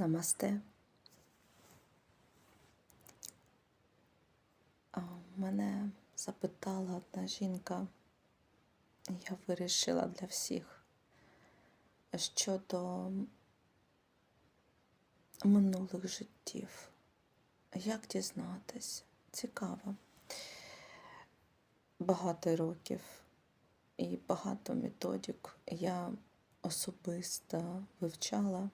Намасте. Мене запитала одна жінка, я вирішила для всіх щодо минулих життів. Як дізнатись? Цікаво. Багато років і багато методик я особисто вивчала.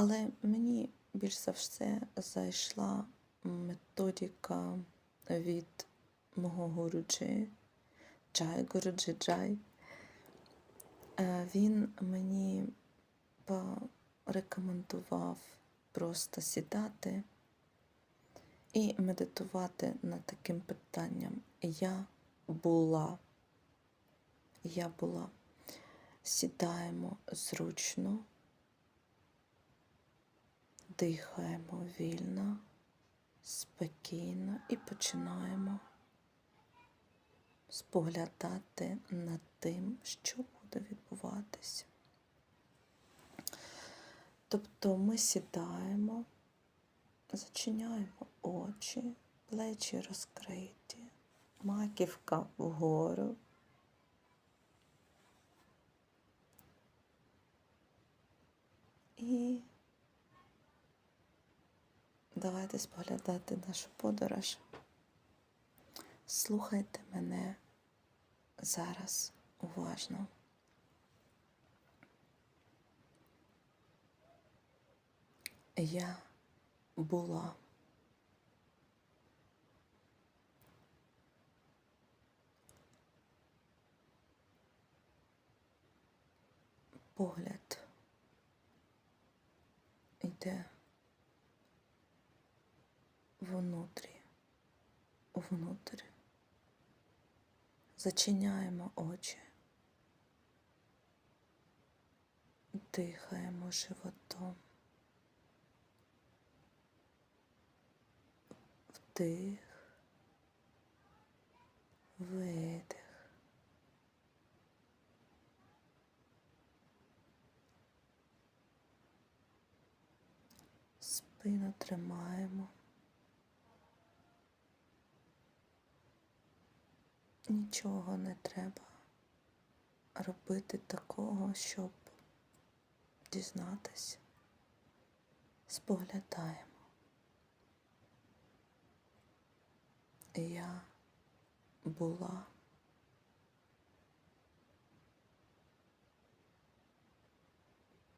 Але мені більш за все зайшла методика від мого гуруджі, Джай Гуруджі Джай. Е, Він мені порекомендував просто сідати і медитувати над таким питанням. Я була. Я була. Сідаємо зручно, дихаємо вільно, спокійно і починаємо споглядати над тим, що буде відбуватися. Тобто ми сідаємо, зачиняємо очі, плечі розкриті, маківка вгору. І давайте споглядати нашу подорож. Слухайте мене зараз уважно. Я була. Погляд йде внутрі, внутрі. Зачиняємо очі, дихаємо животом. Вдих, видих. Спину тримаємо. Нічого не треба робити такого, щоб дізнатися. Споглядаємо. Я була